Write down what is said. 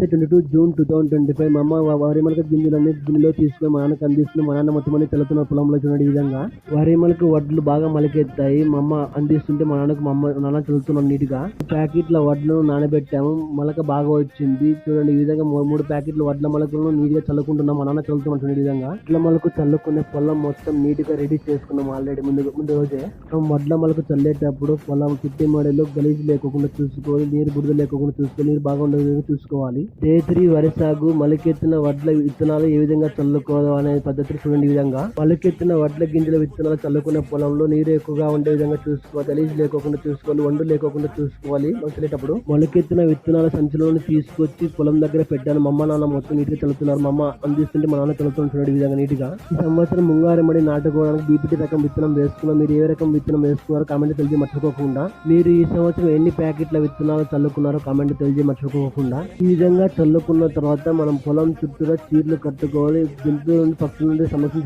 Twenty two June two thousand twenty five మా అమ్మ వరి మొలక గింజలన్నీ గిన్నెలో తీసుకుని మా నాన్నకి అందిస్తుంది మా నాన్న మొత్తం అన్ని చల్లుతున్న పొలంలో చూడండి ఈ విధంగా. వరి మొలక వడ్లు బాగా మొలకెత్తాయి. మా అమ్మ అందిస్తుంటే మా నాన్నకు మా అమ్మ నాన్న చల్లుతున్నాం నీట్గా. ప్యాకెట్ల వడ్లను నానబెట్టాము. మొలక బాగా వచ్చింది. చూడండి ఈ విధంగా మూడు ప్యాకెట్ల వడ్ల మొలకలను నీట్గా చల్లుకుంటున్నాం. మా నాన్న చల్లుతున్నాం చూడండి ఈ విధంగా. వడ్ల మొలకు చల్లుకునే పొలం మొత్తం నీట్గా రెడీ చేసుకున్నాం ఆల్రెడీ ముందు ముందు రోజే. వడ్ల మొలకు చల్లేటప్పుడు పొలం చుట్టి మడిలో గలీజ్ లేకోకుండా చూసుకోవాలి. నీరు బురద లేకోకుండా చూసుకోవాలి. నీరు బాగా ఉండే విధంగా చూసుకోవాలి. తేత్రి వరి సాగు మొలకెత్తిన వడ్ల విత్తనాలు ఏ విధంగా చల్లుకోవాలి అనే పద్ధతిని చూడండి ఈ విధంగా. మొలకెత్తిన వడ్ల గింజల విత్తనాలు చల్లుకునే పొలంలో నీరు ఎక్కువగా ఉండే విధంగా చూసుకోవాలి. గలీజ్ లేకోకుండా చూసుకోవాలి. వండు లేకోకుండా చూసుకోవాలి. వచ్చేటప్పుడు చల్లేటప్పుడు మొలకెత్తిన విత్తనాల సంచులను తీసుకొచ్చి పొలం దగ్గర పెట్టాను. మా నాన్న మొత్తం నీట్గా చల్లుతున్నారు. మమ్మ అందిస్తుంటే మా నాన్న చల్లుతుంటున్నాడు ఈ విధంగా నీట్గా. ఈ సంవత్సరం ముంగారమడి నాటుకోవడానికి బీపీటీ రకం విత్తనం వేసుకున్నాం. మీరు ఏ రకం విత్తనం వేసుకున్నారో కామెంట్ తెలిసి మర్చిపోకుండా. మీరు ఈ సంవత్సరం ఎన్ని ప్యాకెట్ల విత్తనాలు చల్లుకున్నారో కామెంట్ తెలిసి మర్చిపోకుండా. ఈ విధంగా చల్లుకున్న తర్వాత మనం పొలం చుట్టూరా చీరలు కట్టుకోవాలి. జంతువుల నుండి పక్షుల నుండి సమస్య